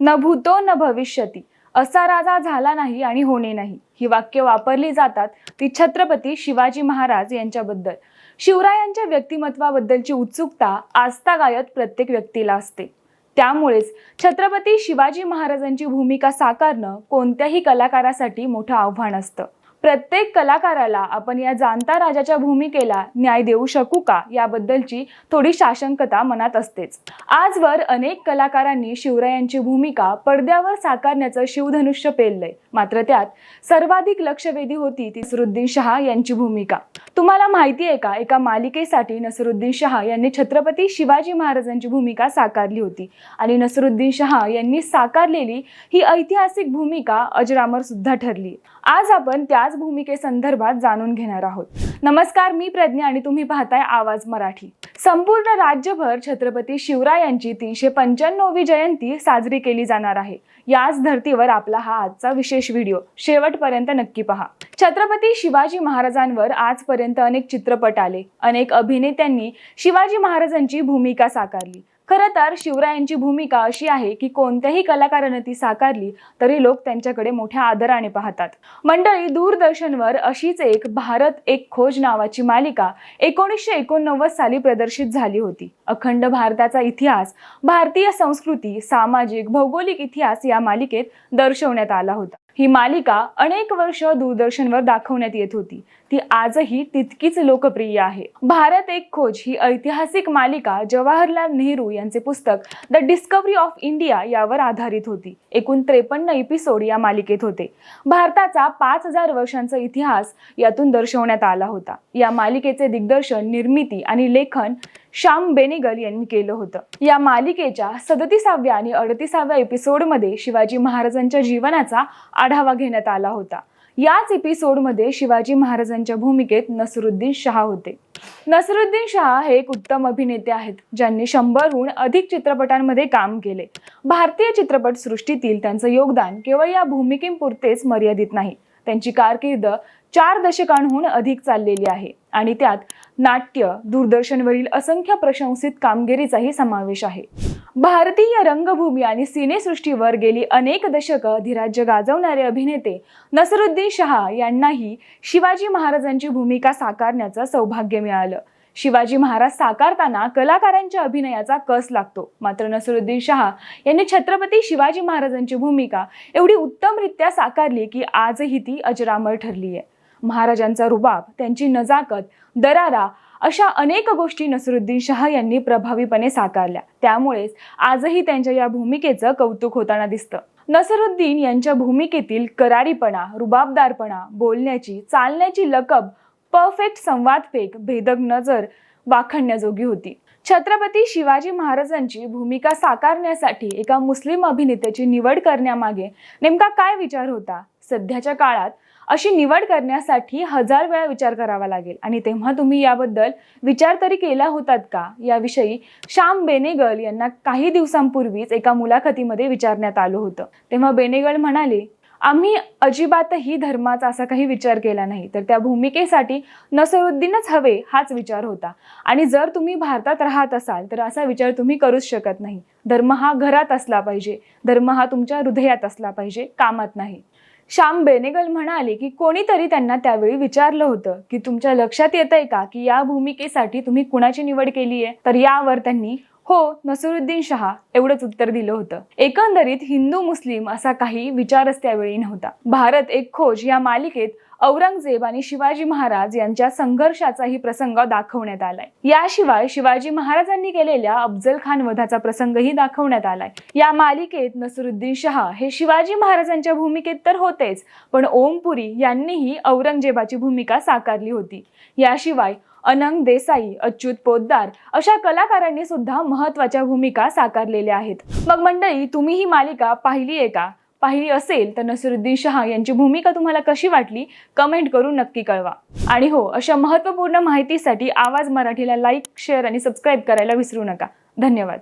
न भूतो न भविष्यती. असा राजा झाला नाही आणि होणे नाही. ही वाक्य वापरली जातात ती छत्रपती शिवाजी महाराज यांच्याबद्दल. शिवरायांच्या व्यक्तिमत्वाबद्दलची उत्सुकता आस्थागायत प्रत्येक व्यक्तीला असते. त्यामुळेच छत्रपती शिवाजी महाराजांची भूमिका साकारणं कोणत्याही कलाकारासाठी मोठं आव्हान असतं. प्रत्येक कलाकाराला आपण या जाणता राजाच्या भूमिकेला न्याय देऊ शकू का याबद्दलची थोडी साशंकता मनात असतेच. आजवर अनेक कलाकारांनी शिवरायांची भूमिका पडद्यावर साकारण्याचं शिवधनुष्य पेललंय. मात्र त्यात सर्वाधिक लक्षवेधी होती ती नसरुद्दीन शहा यांची भूमिका. तुम्हाला माहिती आहे का एका मालिकेसाठी नसरुद्दीन शहा यांनी छत्रपती शिवाजी महाराजांची भूमिका साकारली होती. आणि नसरुद्दीन शहा यांनी साकारलेली ही ऐतिहासिक भूमिका अजरामर सुद्धा ठरली. आज आपण त्याच भूमिकेसंदर्भात जाणून घेणार आहोत. नमस्कार मी प्रज्ञा आणि तुम्ही पाहताय आवाज मराठी. संपूर्ण राज्यभर छत्रपती शिवरायांची तीनशे पंच्याण्णवी जयंती साजरी केली जाणार आहे. याच धर्तीवर आपला हा आजचा विशेष व्हिडिओ शेवटपर्यंत नक्की पहा. छत्रपती शिवाजी महाराजांवर आजपर्यंत अनेक चित्रपट आले. अनेक अभिनेत्यांनी शिवाजी महाराजांची भूमिका साकारली. खरं तर शिवरायांची भूमिका अशी आहे की कोणत्याही कलाकारानं ती साकारली तरी लोक त्यांच्याकडे मोठ्या आदराने पाहतात. मंडळी दूरदर्शनवर अशीच एक भारत एक खोज नावाची मालिका एकोणीसशे एकोणनव्वद साली प्रदर्शित झाली होती. अखंड भारताचा इतिहास भारतीय संस्कृती सामाजिक भौगोलिक इतिहास या मालिकेत दर्शवण्यात आला होता. ही मालिका अनेक वर्ष दूरदर्शनवर दाखवण्यात येत होती. ती आजही तितकीच लोकप्रिय आहे. भारत एक खोज ही ऐतिहासिक मालिका जवाहरलाल नेहरू यांचे पुस्तक द डिस्कवरी ऑफ इंडिया यावर आधारित होती. एकूण त्रेपन्न एपिसोड या मालिकेत होते. भारताचा पाच हजार वर्षांचा इतिहास यातून दर्शवण्यात आला होता. या मालिकेचे दिग्दर्शन निर्मिती आणि लेखन श्याम बेनेगल यांनी केलं होतं. या मालिकेच्या सदतीसाव्या आणि अडतीसाव्या एपिसोडमध्ये शिवाजी महाराजांच्या जीवनाचा आढावा घेण्यात आला होता. याच एपिसोडमध्ये शिवाजी महाराजांच्या भूमिकेत नसरुद्दीन शहा होते. नसरुद्दीन शहा हे एक उत्तम अभिनेते आहेत ज्यांनी शंभरहून अधिक चित्रपटांमध्ये काम केले. भारतीय चित्रपट सृष्टीतील त्यांचं योगदान केवळ या भूमिकेपुरतेच मर्यादित नाही त्यांची कारकीर्द चार दशकांहून अधिक चाललेली आहे. आणि त्यात नाट्य दूरदर्शनवरील असंख्य प्रशंसित कामगिरीचाही समावेश आहे. भारतीय रंगभूमी आणि सिनेसृष्टीवर गेली अनेक दशकं अधिराज्य गाजवणारे अभिनेते नसरुद्दीन शहा यांनाही शिवाजी महाराजांची भूमिका साकारण्याचं सौभाग्य मिळालं. शिवाजी महाराज साकारताना कलाकारांच्या अभिनयाचा कस लागतो? मात्र नसरुद्दीन शहा यांनी छत्रपती शिवाजी महाराजांची भूमिका एवढी उत्तमरित्या साकारली की आजही ती अजरामर ठरली आहे महाराजांचा रुबाब त्यांची नजाकत दरारा अशा अनेक गोष्टी नसरुद्दीन शहा यांनी प्रभावीपणे साकारल्या. त्यामुळेच आजही त्यांच्या या भूमिकेचं कौतुक होताना दिसतं. नसरुद्दीन यांच्या भूमिकेतील करारीपणा रुबाबदारपणा बोलण्याची चालण्याची लकब परफेक्ट संवादफेक भेदक नजर वाखणण्याजोगी होती. छत्रपती शिवाजी महाराजांची भूमिका साकारण्यासाठी एका मुस्लिम अभिनेत्याची निवड करण्यामागे नेमका काय विचार होता? सध्याच्या काळात अशी निवड करण्यासाठी हजार वेळा विचार करावा लागेल. आणि तेव्हा तुम्ही याबद्दल विचार तरी केला होतात का? याविषयी श्याम बेनेगल यांना काही दिवसांपूर्वीच एका मुलाखतीमध्ये विचारण्यात आलं होतं. तेव्हा बेनेगल म्हणाले आम्ही अजिबातही धर्माचा असा काही विचार केला नाही तर त्या भूमिकेसाठी नसरुद्दीनच हवे हाच विचार होता. आणि जर तुम्ही भारतात राहत असाल तर असा विचार तुम्ही करूच शकत नाही. धर्म हा घरात असला पाहिजे. धर्म हा तुमच्या हृदयात असला पाहिजे. कामात नाही. श्याम बेनेगल म्हणाले की कोणीतरी त्यांना त्यावेळी विचारलं होतं की तुमच्या लक्षात येत आहे का की या भूमिकेसाठी तुम्ही कुणाची निवड केली आहे तर यावर त्यांनी हो नसरुद्दीन शहा एवढंच उत्तर दिलं होतं. एकंदरीत हिंदू मुस्लिम असा काही विचारच त्यावेळी नव्हता. भारत एक खोज या मालिकेत औरंगजेब आणि शिवाजी महाराज यांच्या संघर्षाचाही प्रसंग दाखवण्यात आलाय. याशिवाय शिवाजी महाराजांनी केलेल्या अफजल खान वधाचा प्रसंगही दाखवण्यात आलाय. या मालिकेत नसरुद्दीन शहा हे शिवाजी महाराजांच्या भूमिकेत तर होतेच पण ओमपुरी यांनीही औरंगजेबाची भूमिका साकारली होती. याशिवाय अनंग देसाई अच्युत पोद्दार अशा कलाकारांनी सुद्धा महत्त्वाच्या भूमिका साकारलेल्या आहेत. मग मंडळी तुम्ही ही मालिका पाहिली आहे का? पाहिली असेल तर नसरुद्दीन शहा यांची भूमिका तुम्हाला कशी वाटली? कमेंट करून नक्की कळवा. आणि हो अशा महत्त्वपूर्ण माहितीसाठी आवाज मराठीला लाईक शेअर आणि सबस्क्राईब करायला विसरू नका. धन्यवाद.